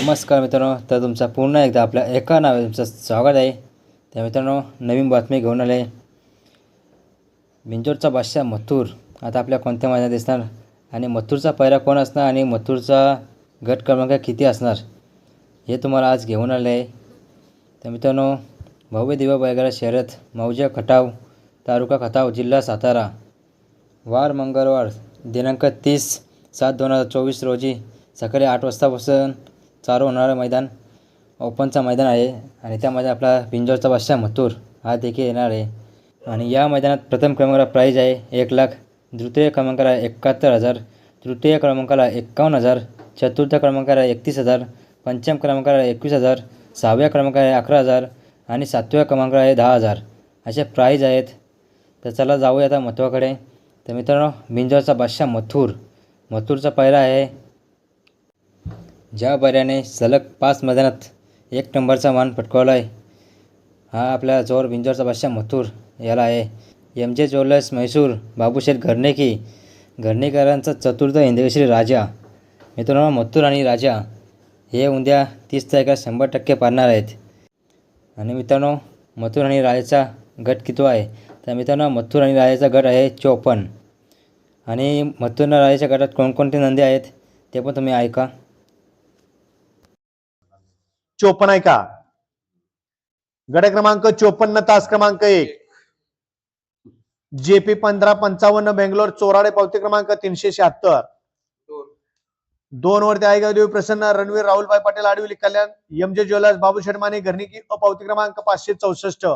नमस्कार मित्रांनो तर तुमचा पुन्हा एकदा आपल्या एका नावे तुमचं स्वागत आहे. त्या मित्रांनो नवीन बातमी घेऊन आले बिंजोरचा बादशाह मथुर. आता आपल्या कोणत्या महिन्यात दिसणार? आणि मथुरचा पैरा कोण असणार आणि मथुरचा गट क्रमांक किती असणार? हे तुम्हाला आज घेऊन आले आहे तर मित्रांनो भव्य दिवा बैलगाडा शहरात मौजा खटाव तालुका खटाव जिल्हा सातारा. वार मंगळवार दिनांक तीस सात दोन हजार चोवीस रोजी सकाळी आठ वाजतापासून चारो होणारं मैदान ओपनचं मैदान आहे आणि त्यामध्ये आपला पिंजोरचा बादशाह मथुर हा देखील येणार आहे. आणि या मैदानात प्रथम क्रमांकाला प्राईज आहे एक लाख द्वितीय क्रमांकाला एकाहत्तर हजार तृतीय क्रमांकाला एक्कावन्न हजार चतुर्थ क्रमांकाला एकतीस हजार पंचम क्रमांकाला एकवीस हजार सहाव्या क्रमांकाला अकरा हजार आणि सातव्या क्रमांकाला आहे दहा हजार. असे प्राईज आहेत. तर चला जाऊया आता महत्त्वाकडे तर मित्रांनो बिंजोरचा बादशाह मथुर मथुरचा पहिला आहे. ज्या बऱ्याने सलग पाच मैदानात एक नंबरचा मान पटकावला आहे हा आपल्या जोर बिंजोरचा बादशाह मथुर याला आहे. M J jewellers Mysore Babusheth घरनेकी घरनेकरांचा चतुर्थ हिंदकेसरी राजा. मित्रांनो मथुर आणि राजा हे उद्या तीस तारखेला शंभर टक्के पारणार आहेत. आणि मित्रांनो मथुर आणि राजाचा गट किती आहे? तर मित्रांनो मथुर आणि राजाचा गट आहे चोपन्न. आणि मथुर आणि राजाच्या गटात कोणकोणते नंदी आहेत ते पण तुम्ही ऐका. चोपन्न आहे का? गड क्रमांक चोपन्न तास क्रमांक एक. जेपी पंधरा पंचावन्न बेंगलोर चोराडे पावती क्रमांक तीनशे शहात्तर. दोन वरती आयगाव देवी प्रसन्न. Ranveer Rahulbhai Patel आडविली Kalyan M J jewellers Babu शर्माने घरनिकी अपावती क्रमांक पाचशे चौसष्ट.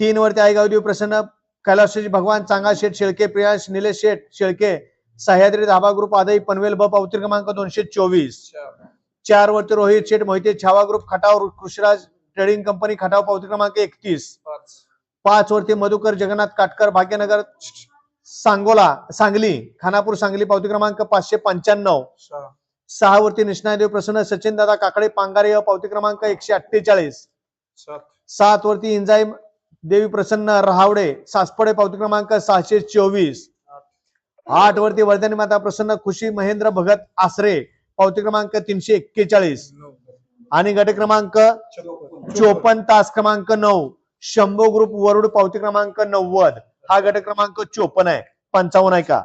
तीन वरती आयगाव देवी प्रसन्न. कैलासजी भगवान चांगा शेठ शेळके प्रियांश निलेश शेठ शेळके सह्याद्री धाबा ग्रुप आदई पनवेल ब पावती क्रमांक दोनशे चोवीस. चार वरती Rohit Sheth Mohite Chhava group Khatav Krishiraj trading company Khatav पावती क्रमांक एकतीस. पाच. वरती मधुकर जगन्नाथ काटकर भाग्यनगर सांगोला सांगली खानापूर सांगली पावती क्रमांक पाचशे पंच्याण्णव. सहा वरती निष्णादेव प्रसन्न सचिन दादा काकडे पांगारे पावती क्रमांक एकशे अठ्ठेचाळीस. सात वरती इंजाई देवी प्रसन्न रहावडे सासपडे पावती क्रमांक सहाशे चोवीस. आठ वरती वर्धनी माता प्रसन्न खुशी महेंद्र भगत आसरे. पावती क्रमांक तीनशे एक्केचाळीस. आणि गट क्रमांक चोपन्न तास क्रमांक नऊ. शंभो ग्रुप वरुड पावती क्रमांक नव्वद. हा गट क्रमांक चोपन्न आहे. पंचावन्न आहे का